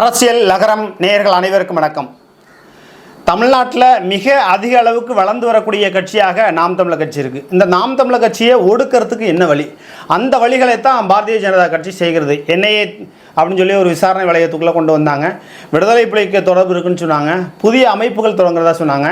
அரசியல் நகரம் நேயர்கள் அனைவருக்கும் வணக்கம். தமிழ்நாட்டில் மிக அதிக அளவுக்கு வளர்ந்து வரக்கூடிய கட்சியாக நாம் தமிழர் கட்சி இருக்குது இந்த நாம் தமிழர் கட்சியை ஒடுக்கிறதுக்கு என்ன வழி? அந்த வழிகளை தான் பாரதிய ஜனதா கட்சி செய்கிறது. என்னையே அப்படின்னு சொல்லி ஒரு விசாரணை வளையத்துக்குள்ளே கொண்டு வந்தாங்க. விடுதலை புலிக்கு தொடர்பு இருக்குன்னு சொன்னாங்க. புதிய அமைப்புகள் தொடங்குறதா சொன்னாங்க.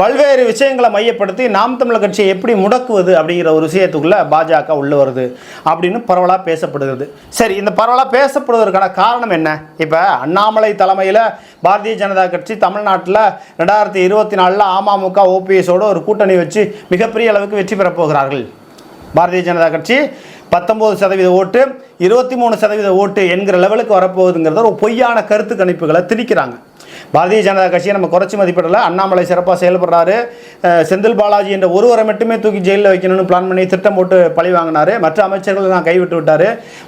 பல்வேறு விஷயங்களை மையப்படுத்தி நாம் தமிழர் கட்சியை எப்படி முடக்குவது அப்படிங்கிற ஒரு விஷயத்துக்குள்ளே பாஜக உள்ளே வருது அப்படின்னு பரவலாக பேசப்படுகிறது. சரி இந்த பரவலாக பேசப்படுவதற்கான காரணம் என்ன? இப்போ அண்ணாமலை தலைமையில் பாரதிய ஜனதா கட்சி தமிழ்நாட்டில் ரெண்டாயிரத்தி இருபத்தி நாலில் அமமுக ஓபிஎஸோடு ஒரு கூட்டணி வச்சு மிகப்பெரிய அளவுக்கு வெற்றி பெறப் போகிறார்கள். பாரதிய ஜனதா கட்சி பத்தொம்போது சதவீத ஓட்டு இருபத்தி மூணு சதவீத ஓட்டு என்கிற லெவலுக்கு வரப்போகுதுங்கிறத ஒரு பொய்யான கருத்து கணிப்புகளை திணிக்கிறாங்க. பாரதிய ஜனதா கட்சியை நம்ம குறைச்சி மதிப்பிடல. அண்ணாமலை சிறப்பாக செயல்படுறாரு. செந்தில் பாலாஜி என்ற ஒருவரை மட்டுமே தூக்கி ஜெயிலில் வைக்கணும்னு பிளான் பண்ணி திட்டம் போட்டு பழி வாங்கினாரு. மற்ற அமைச்சர்கள் நான் கைவிட்டு விட்டார்.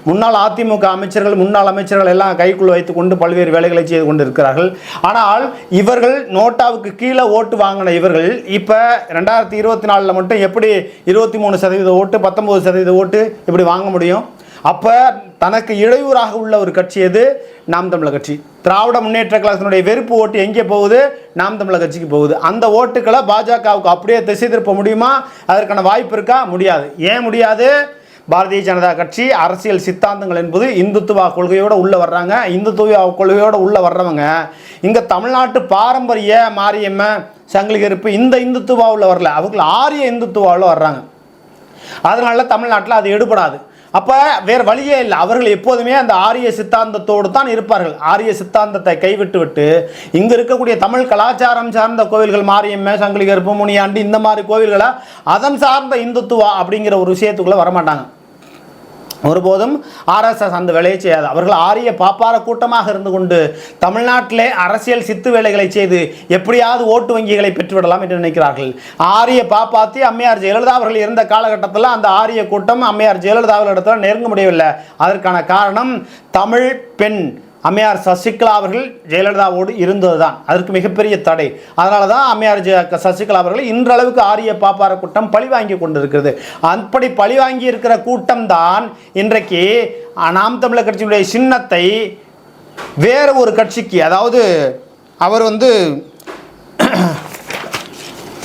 முன்னாள் அதிமுக அமைச்சர்கள் முன்னாள் அமைச்சர்கள் எல்லாம் கைக்குள்ளே வைத்துக் கொண்டு பல்வேறு வேலைகளை செய்து கொண்டு இருக்கிறார்கள் ஆனால் இவர்கள் நோட்டாவுக்கு கீழே ஓட்டு வாங்கின இவர்கள் இப்போ ரெண்டாயிரத்தி இருபத்தி நாலில் மட்டும் எப்படி இருபத்தி மூணு சதவீத ஓட்டு பத்தொம்பது சதவீத ஓட்டு இப்படி வாங்க முடியும்? அப்போ தனக்கு இடையூறாக உள்ள ஒரு கட்சி எது? நாம் தமிழர் கட்சி. திராவிட முன்னேற்ற கழகத்தினுடைய வெறுப்பு ஓட்டு எங்கே போகுது? நாம் தமிழர் கட்சிக்கு போகுது. அந்த ஓட்டுக்களை பாஜகவுக்கு அப்படியே திசை திருப்ப முடியுமா? அதற்கான வாய்ப்பு இருக்கா? முடியாது. ஏன் முடியாது? பாரதிய ஜனதா கட்சி அரசியல் சித்தாந்தங்கள் என்பது இந்துத்துவா கொள்கையோடு உள்ளே வர்றாங்க. இந்துத்துவ கொள்கையோடு உள்ளே வர்றவங்க. இங்கே தமிழ்நாட்டு பாரம்பரிய மாரியம்ம சங்கிலிகருப்பு இந்த இந்துத்துவாவில் வரல. அவங்க ஆரிய இந்துத்துவாவில் வர்றாங்க. அதனால தமிழ்நாட்டில் அது எடுபடாது. அப்போ வேறு வழியே இல்லை. அவர்கள் எப்போதுமே அந்த ஆரிய சித்தாந்தத்தோடு தான் இருப்பார்கள். ஆரிய சித்தாந்தத்தை கைவிட்டு விட்டு இங்கே இருக்கக்கூடிய தமிழ் கலாச்சாரம் சார்ந்த கோவில்கள் மாரியம்ம சங்கிலி கருப்பு முனியாண்டி இந்த மாதிரி கோவில்களை அதன் சார்ந்த இந்துத்துவா அப்படிங்கிற ஒரு விஷயத்துக்குள்ளே வரமாட்டாங்க. ஒருபோதும் ஆர்எஸ்எஸ் அந்த வேலையை செய்யாது. அவர்கள் ஆரிய பாப்பார கூட்டமாக இருந்து கொண்டு தமிழ்நாட்டிலே அரசியல் சித்து வேலைகளை செய்து எப்படியாவது ஓட்டு வங்கிகளை பெற்றுவிடலாம் என்று நினைக்கிறார்கள். ஆரிய பாப்பாத்தி அம்மையார் ஜெயலலிதா அவர்கள் இருந்த காலகட்டத்தில் அந்த ஆரிய கூட்டம் அம்மையார் ஜெயலலிதா அவர்களிடத்தில் நெருங்க முடியவில்லை. அதற்கான காரணம் தமிழ் பெண். அம்மையார் சசிகலா அவர்கள் ஜெயலலிதாவோடு இருந்தது தான் அதற்கு மிகப்பெரிய தடை. அதனால தான் அம்மையார் ஜெ- சசிகலா அவர்கள் இன்றளவுக்கு ஆரிய பாப்பார கூட்டம் பழி வாங்கி கொண்டிருக்கிறது. அப்படி பழிவாங்கி இருக்கிற கூட்டம் தான் இன்றைக்கு நாம் தமிழர் கட்சியினுடைய சின்னத்தை வேறு ஒரு கட்சிக்கு அதாவது அவர் வந்து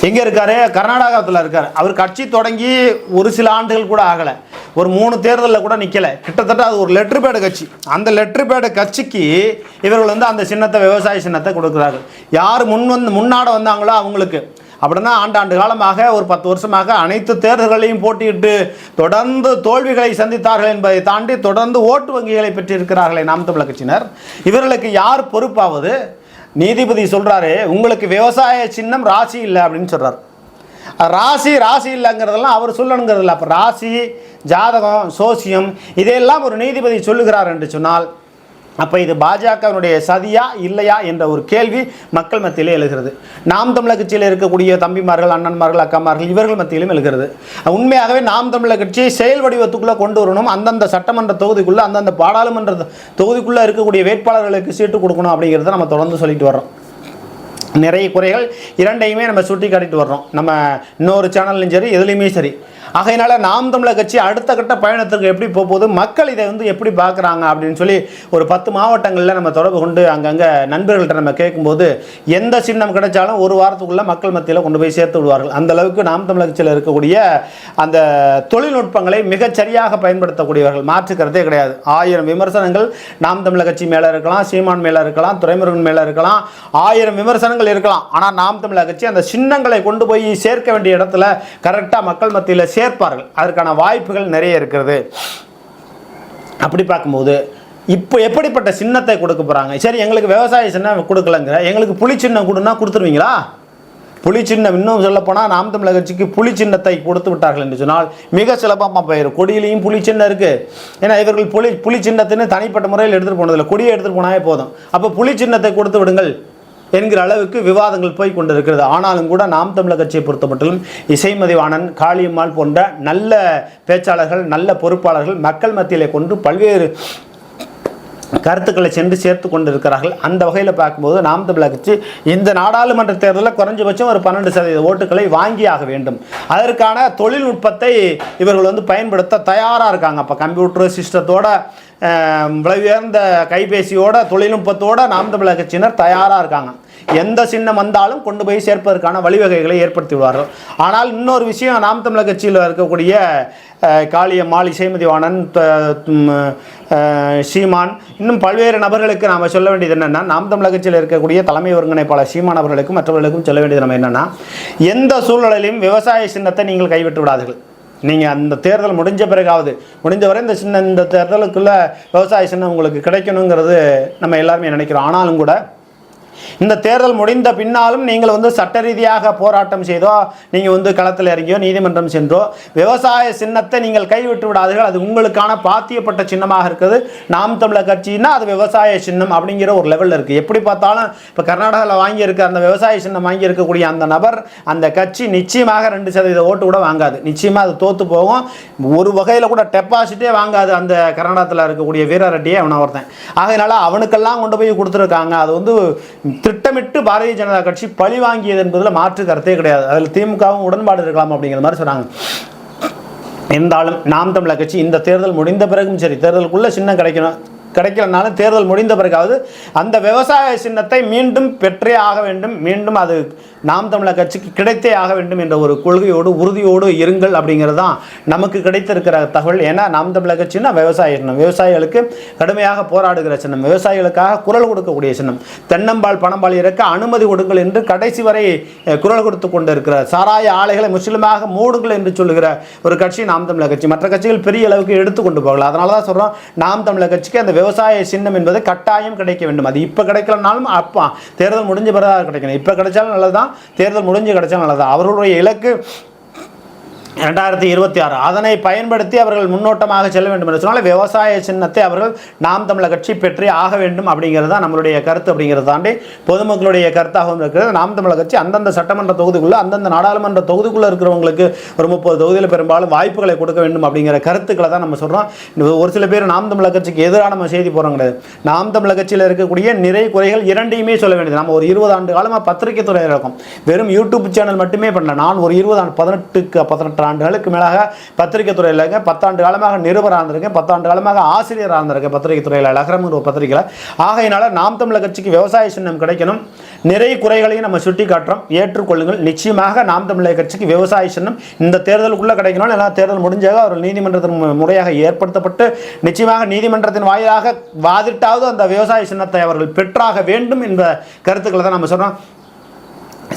எங்கே இருக்கார்? கர்நாடகாவில் இருக்கார். அவர் கட்சி தொடங்கி ஒரு சில ஆண்டுகள் கூட ஆகலை. ஒரு மூணு தேர்தலில் கூட நிற்கலை கிட்டத்தட்ட அது ஒரு லெட்ரு பேடு கட்சி. அந்த லெட்ரு பேடு கட்சிக்கு இவர்கள் வந்து அந்த சின்னத்தை விவசாய சின்னத்தை கொடுக்குறார்கள். யார் முன் வந்து முன்னாட வந்தாங்களோ அவங்களுக்கு. அப்படின்னா ஆண்டாண்டு காலமாக ஒரு பத்து வருஷமாக அனைத்து தேர்தல்களையும் போட்டியிட்டு தொடர்ந்து தோல்விகளை சந்தித்தார்கள் என்பதை தாண்டி தொடர்ந்து ஓட்டு வங்கிகளை பெற்றிருக்கிறார்களே நாம் தமிழக கட்சியினர். இவர்களுக்கு யார் பொறுப்பாவது? நீதிபதி சொல்கிறாரு உங்களுக்கு விவசாய சின்னம் ராசி இல்லை அப்படின்னு சொல்கிறார் ராசி ராசி இல்லைங்கிறதெல்லாம் அவர் சொல்லணுங்கிறது இல்லை. அப்போ ராசி ஜாதகம் சோசியம் இதையெல்லாம் ஒரு நீதிபதி சொல்லுகிறார் என்று சொன்னால் அப்போ இது பாஜகவினுடைய சதியா இல்லையா என்ற ஒரு கேள்வி மக்கள் மத்தியிலே எழுகிறது. நாம் தமிழர் கட்சியில் இருக்கக்கூடிய தம்பிமார்கள் அண்ணன்மார்கள் அக்காமார்கள் இவர்கள் மத்தியிலும் எழுகிறது. உண்மையாகவே நாம் தமிழர் கட்சியை செயல் வடிவத்துக்குள்ளே கொண்டு வரணும். அந்தந்த சட்டமன்ற தொகுதிக்குள்ளே அந்தந்த பாராளுமன்ற தொகுதிக்குள்ளே இருக்கக்கூடிய வேட்பாளர்களுக்கு சீட்டு கொடுக்கணும் அப்படிங்கிறத நம்ம தொடர்ந்து சொல்லிட்டு வர்றோம். நிறைய குறைகள் இரண்டையுமே நம்ம சுட்டி காட்டிட்டு வர்றோம். நம்ம இன்னொரு சேனல்லையும் சரி எதுலேயுமே சரி. ஆகையினால நாம் தமிழர் கட்சி அடுத்த கட்ட பயணத்திற்கு எப்படி போகுது மக்கள் இதை வந்து எப்படி பார்க்குறாங்க அப்படின்னு சொல்லி ஒரு பத்து மாவட்டங்களில் நம்ம தொடர்பு கொண்டு அங்கங்கே நண்பர்கள்ட்ட நம்ம கேட்கும்போது எந்த சின்னம் கிடைச்சாலும் ஒரு வாரத்துக்குள்ளே மக்கள் மத்தியில் கொண்டு போய் சேர்த்து விடுவார்கள். அந்த அளவுக்கு நாம் தமிழர் கட்சியில் இருக்கக்கூடிய அந்த தொழில்நுட்பங்களை மிகச்சரியாக பயன்படுத்தக்கூடியவர்கள் மாற்றுக்கிறதே கிடையாது. ஆயிரம் விமர்சனங்கள் நாம் தமிழர் கட்சி மேலே இருக்கலாம் சீமான் மேலே இருக்கலாம் துறைமுருகன் மேலே இருக்கலாம் ஆயிரம் விமர்சனங்கள் இருக்கலாம். ஆனால் நாம் தமிழர் கட்சி அந்த சின்னங்களை கொண்டு போய் சேர்க்க வேண்டிய இடத்துல கரெக்டாக மக்கள் மத்தியில் சேர்ப்பார்கள் அதற்கான வாய்ப்புகள் நிறைய இருக்கிறது. அப்படி பார்க்கும்போது இப்போ எப்படிப்பட்ட சின்னத்தை கொடுக்க போகிறாங்க சரி எங்களுக்கு விவசாய சின்னம் கொடுக்கலங்கிற எங்களுக்கு புளி சின்னம் கொடுன்னா கொடுத்துருவீங்களா? புலி சின்னம் இன்னும் சொல்லப்போனால் நாம் தமிழக கட்சிக்கு புலி சின்னத்தை கொடுத்து விட்டார்கள் என்று சொன்னால் மிக சுலபமாக போயிடும் கொடியிலையும் புலி சின்னம் இருக்குது ஏன்னா இவர்கள் புலி புலி சின்னத்தின்னு தனிப்பட்ட முறையில் எடுத்துகிட்டு போனதில்லை. கொடியை எடுத்துகிட்டு போனாலே போதும். அப்போ புலி சின்னத்தை கொடுத்து விடுங்கள். என்கிற அளவுக்கு விவாதங்கள் போய் கொண்டிருக்கிறது. ஆனாலும் கூட நாம் தமிழர் கட்சியை பொறுத்தமட்டிலும் இசைமதிவாணன் காளியம்மாள் போன்ற நல்ல பேச்சாளர்கள் நல்ல பொறுப்பாளர்கள் மக்கள் மத்தியிலே கொண்டு பல்வேறு கருத்துக்களை சென்று சேர்த்து கொண்டிருக்கிறார்கள். அந்த வகையில் பார்க்கும்போது நாம் தமிழர் கட்சி இந்த நாடாளுமன்ற தேர்தலில் குறைஞ்சபட்சம் ஒரு பன்னெண்டு சதவீத ஓட்டுகளை வாங்கியாக வேண்டும். அதற்கான தொழில்நுட்பத்தை இவர்கள் வந்து பயன்படுத்த தயாராக இருக்காங்க. அப்போ கம்ப்யூட்டர் சிஸ்டத்தோட விலை உயர்ந்த கைபேசியோட தொழில்நுட்பத்தோட நாம் தமிழர் கட்சியினர் தயாராக இருக்காங்க. எந்த சின்னம் வந்தாலும் கொண்டு போய் சேர்ப்பதற்கான வழிவகைகளை ஏற்படுத்தி விடுவார்கள். ஆனால் இன்னொரு விஷயம் நாம் தமிழர் கட்சியில் இருக்கக்கூடிய காளியம்மாள் இசைமதிவாணன் சீமான் இன்னும் பல்வேறு நபர்களுக்கு நாம் சொல்ல வேண்டியது என்னென்னா நாம் தமிழர் கட்சியில் இருக்கக்கூடிய தலைமை ஒருங்கிணைப்பாளர் சீமான் அவர்களுக்கும் மற்றவர்களுக்கும் சொல்ல வேண்டியது நம்ம என்னென்னா எந்த சூழ்நிலையிலும் விவசாய சின்னத்தை நீங்கள் கைவிட்டு விடாதீர்கள். நீங்கள் அந்த தேர்தல் முடிஞ்ச பிறகாவது முடிஞ்சவரை இந்த சின்ன இந்த தேர்தலுக்குள்ளே விவசாய சின்னம் உங்களுக்கு கிடைக்கணுங்கிறது நம்ம எல்லாருமே நினைக்கிறோம். ஆனாலும் கூட இந்த தேர்தல் முடிந்த பின்னாலும் நீங்கள் வந்து சட்ட ரீதியாக போராட்டம் செய்தோ நீங்கள் வந்து களத்தில் இறங்கியோ நீதிமன்றம் சென்றோ விவசாய சின்னத்தை நீங்கள் கைவிட்டு விடாதீர்கள். அது உங்களுக்கான பாத்தியப்பட்ட சின்னமாக இருக்குது. நாம் தமிழர் கட்சின்னா அது விவசாய சின்னம் அப்படிங்கிற ஒரு லெவலில் இருக்குது எப்படி பார்த்தாலும் இப்போ கர்நாடகாவில் வாங்கியிருக்க அந்த விவசாய சின்னம் வாங்கியிருக்கக்கூடிய அந்த நபர் அந்த கட்சி நிச்சயமாக ரெண்டு சதவீத ஓட்டு கூட வாங்காது. நிச்சயமாக அது தோற்று போகும். ஒரு வகையில் கூட டெபாசிட்டே வாங்காது அந்த கர்நாடகத்தில் இருக்கக்கூடிய வீரரெட்டியே அவனை ஒருத்தன். ஆகையினால அவனுக்கெல்லாம் கொண்டு போய் கொடுத்துருக்காங்க. அது வந்து திட்டமிட்டு பாரதிய ஜனதா கட்சி பழி வாங்கியது என்பதில் மாற்று கருத்தே கிடையாது. அதில் திமுகவும் உடன்பாடு இருக்கலாம் அப்படிங்கிற மாதிரி சொன்னாங்க. இருந்தாலும் நாம் தமிழர் கட்சி இந்த தேர்தல் முடிந்த பிறகும் சரி தேர்தலுக்குள்ள சின்னம் கிடைக்கணும். கிடைக்கலனாலும் தேர்தல் முடிந்த பிறகாவது அந்த விவசாய சின்னத்தை மீண்டும் பெற்றே ஆக வேண்டும். மீண்டும் அது நாம் தமிழர் கட்சிக்கு கிடைத்தே ஆக வேண்டும் என்ற ஒரு கொள்கையோடு உறுதியோடு இருங்கள் அப்படிங்கிறது தான் நமக்கு கிடைத்திருக்கிற தகவல். ஏன்னா நாம் தமிழர் கட்சின்னா விவசாய சின்னம். விவசாயிகளுக்கு கடுமையாக போராடுகிற சின்னம். விவசாயிகளுக்காக குரல் கொடுக்கக்கூடிய சின்னம். தென்னம்பால் பணம்பால் இறக்க அனுமதி கொடுங்கள் என்று கடைசி வரை குரல் கொடுத்து கொண்டு இருக்கிற சாராய ஆலைகளை முஸ்லிமாக மூடுங்கள் என்று சொல்லுகிற ஒரு கட்சி நாம் தமிழர் கட்சி. மற்ற கட்சிகள் பெரிய அளவுக்கு எடுத்து கொண்டு போகல. அதனால தான் சொல்கிறோம் நாம் தமிழர் கட்சிக்கு அந்த விவசாய சின்னம் என்பது கட்டாயம் கிடைக்க வேண்டும். அது இப்போ கிடைக்கலனாலும் அப்பா தேர்தல் முடிஞ்ச பிறகு கிடைக்கணும். இப்போ கிடைச்சாலும் நல்லதான் தேர்தல் முடிஞ்சு கிடைச்சாலும் நல்லதான் அவர்களுடைய இலக்கு ரெண்டாயிரத்தி இருபத்தி ஆறு. அதனை பயன்படுத்தி அவர்கள் முன்னோட்டமாக செல்ல வேண்டும் என்று சொன்னால் விவசாய சின்னத்தை அவர்கள் நாம் தமிழக கட்சி பெற்றே ஆக வேண்டும் அப்படிங்கிறது தான் நம்மளுடைய கருத்து அப்படிங்கிறத தாண்டி பொதுமக்களுடைய கருத்தாகவும் இருக்கிறது. நாம் தமிழக கட்சி அந்தந்த சட்டமன்ற தொகுதிக்குள்ள அந்தந்த நாடாளுமன்ற தொகுதிக்குள்ள இருக்கிறவங்களுக்கு ஒரு முப்பது தொகுதியில் பெரும்பாலும் வாய்ப்புகளை கொடுக்க வேண்டும் அப்படிங்கிற கருத்துக்களை தான் நம்ம சொல்கிறோம் ஒரு சில பேர் நாம் தமிழக கட்சிக்கு எதிராக நம்ம செய்தி போகிறோம் கிடையாது. நாம் தமிழக கட்சியில் இருக்கக்கூடிய நிறை குறைகள் இரண்டையுமே சொல்ல வேண்டியது. நம்ம ஒரு இருபது ஆண்டு காலமாக பத்திரிகை துறையில் இருக்கும். வெறும் யூடியூப் சேனல் மட்டுமே பண்ணல. நான் ஒரு இருபது ஆண்டு பதினெட்டுக்கு பதினெட்டு ஆண்டுகளுக்கு மேலாக பத்திரிகை துறையில் இருக்க பத்தாண்டு காலமாக நிருபராக இருந்திருக்கேன் பத்தாண்டு காலமாக ஆசிரியராக இருந்திருக்கேன் பத்திரிகை துறையில் அகரம் ஒரு பத்திரிகையில். ஆகையினால நாம் தமிழர் கட்சிக்கு விவசாய சின்னம் கிடைக்கணும். நிறைய குறைகளையும் நம்ம சுட்டி காட்டுறோம் ஏற்றுக்கொள்ளுங்கள். நிச்சயமாக நாம் தமிழர் கட்சிக்கு விவசாய சின்னம் இந்த தேர்தலுக்குள்ளே கிடைக்கணும் இல்லைனா தேர்தல் முடிஞ்சாக அவர் நீதிமன்றத்தின் முறையாக ஏற்படுத்தப்பட்டு நிச்சயமாக நீதிமன்றத்தின் வாயிலாக வாதிட்டாவது அந்த விவசாய சின்னத்தை அவர்கள் பெற்றாக வேண்டும் என்ற கருத்துக்களை தான் நம்ம சொல்கிறோம்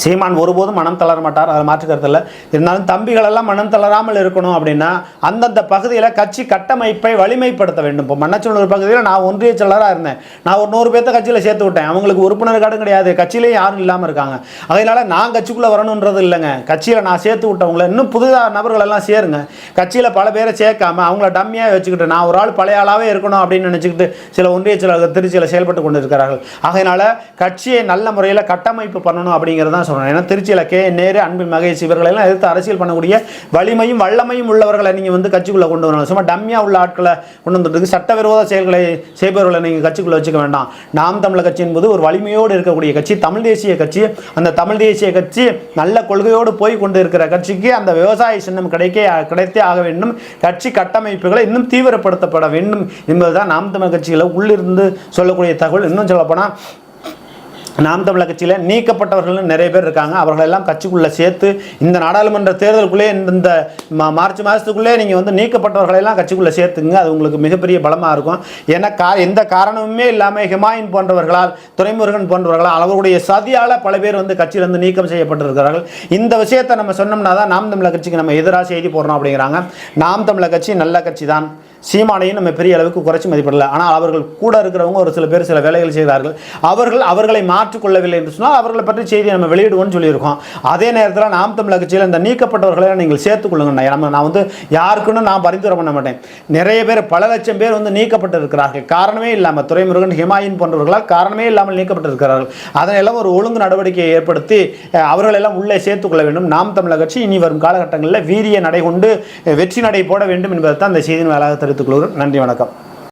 சீமான் ஒருபோதும் மனம் தளர மாட்டார் அதை மாற்று கருத்து இருந்தாலும் தம்பிகள் எல்லாம் மனம் தளராமல் இருக்கணும் அப்படின்னா அந்தந்த பகுதியில் கட்சி கட்டமைப்பை வலிமைப்படுத்த வேண்டும். இப்போ மன்னச்சூழல் பகுதியில் நான் ஒன்றிய செயலராக இருந்தேன். நான் ஒரு நூறு பேர்த்த கட்சியில் சேர்த்து விட்டேன். அவங்களுக்கு உறுப்பினர் கார்டும் கிடையாது. கட்சியிலே யாரும் இல்லாமல் இருக்காங்க. அதனால் நான் கட்சிக்குள்ளே வரணுன்றது இல்லைங்க. கட்சியில் நான் சேர்த்து விட்டவங்கள இன்னும் புதுதாக நபர்கள் எல்லாம் சேருங்க. கட்சியில் பல பேரை சேர்க்காம அவங்கள டம்மியாக வச்சுக்கிட்டு நான் ஒரு ஆள் பழைய ஆளாகவே இருக்கணும் அப்படின்னு நினச்சிக்கிட்டு சில ஒன்றிய செயலர்கள் திருச்சியில் செயல்பட்டு கொண்டு இருக்கிறார்கள் அதனால் கட்சியை நல்ல முறையில் கட்டமைப்பு பண்ணணும் அப்படிங்கிறது தான் சொல்கிறேன் ஏன்னா திருச்சியில் கே. நேரு அன்பில் மகேஷ் இவர்களெல்லாம் எதிர்த்து அரசியல் பண்ணக்கூடிய வலிமையும் வல்லமையும் உள்ளவர்களை நீங்கள் வந்து கட்சிக்குள்ளே கொண்டு வரணும். சும்மா டம்மியாக உள்ள ஆட்களை கொண்டு வந்துட்டு சட்டவிரோத செயல்களை செய்பவர்களை நீங்கள் கட்சிக்குள்ளே வச்சுக்க வேண்டாம். நாம் தமிழர் கட்சி என்பது ஒரு வலிமையோடு இருக்கக்கூடிய கட்சி. தமிழ் தேசிய கட்சி. அந்த தமிழ் தேசிய கட்சி நல்ல கொள்கையோடு போய் கொண்டு இருக்கிற கட்சிக்கு அந்த விவசாய சின்னம் கிடைக்க கிடைத்தே ஆக வேண்டும். கட்சி கட்டமைப்புகளை இன்னும் தீவிரப்படுத்தப்பட வேண்டும் என்பதுதான் நாம் தமிழர் கட்சிகளை உள்ளிருந்து சொல்லக்கூடிய தகவல். இன்னும் சொல்லப்போனால் நாம் தமிழர் கட்சியில் நீக்கப்பட்டவர்கள் நிறைய பேர் இருக்காங்க. அவர்களெல்லாம் கட்சிக்குள்ளே சேர்த்து இந்த நாடாளுமன்ற தேர்தலுக்குள்ளே இந்த இந்த மா- மார்ச் மாதத்துக்குள்ளே நீங்கள் வந்து நீக்கப்பட்டவர்களெல்லாம் கட்சிக்குள்ளே சேர்த்துங்க அது உங்களுக்கு மிகப்பெரிய பலமாக இருக்கும். ஏன்னா கா எந்த காரணமுமே இல்லாமல் ஹிமாயின் போன்றவர்களால் துறைமுருகன் போன்றவர்களால் அவர்களுடைய சதியால் பல பேர் வந்து கட்சியிலிருந்து நீக்கம் செய்யப்பட்டிருக்கிறார்கள். இந்த விஷயத்தை நம்ம சொன்னோம்னா தான் நாம் தமிழர் கட்சிக்கு நம்ம எதிராக செய்தி போடுறோம் அப்படிங்கிறாங்க. நாம் தமிழர் கட்சி நல்ல கட்சி தான் சீமானையும் நம்ம பெரிய அளவுக்கு குறைச்சி மதிப்பிடல. ஆனால் அவர்கள் கூட இருக்கிறவங்க ஒரு சில பேர் சில வேலைகள் செய்கிறார்கள் அவர்கள் அவர்களை மாற்றிக்கொள்ளவில்லை என்று சொன்னால் அவர்களை பற்றி செய்தி நம்ம வெளியிடுவோம்னு சொல்லியிருக்கோம். அதே நேரத்தில் நாம் தமிழக கட்சியில் இந்த நீக்கப்பட்டவர்களை நீங்கள் சேர்த்துக்கொள்ளுங்க நம்ம நான் வந்து யாருக்குன்னு நான் பரிந்துரை பண்ண மாட்டேன். நிறைய பேர் பல லட்சம் பேர் வந்து நீக்கப்பட்டு இருக்கிறார்கள் காரணமே இல்லாமல் துரைமுருகன் ஹிமாயின் போன்றவர்களால் காரணமே இல்லாமல் நீக்கப்பட்டிருக்கிறார்கள். அதனெல்லாம் ஒரு ஒழுங்கு நடவடிக்கையை ஏற்படுத்தி அவர்களெல்லாம் உள்ளே சேர்த்துக்கொள்ள வேண்டும். நாம் தமிழக கட்சி இனி வரும் காலகட்டங்களில் வீரிய நடை கொண்டு வெற்றி நடை போட வேண்டும் என்பதை தான் இந்த செய்தியின் வேலாக கருத்துக்களோடு நன்றி வணக்கம்.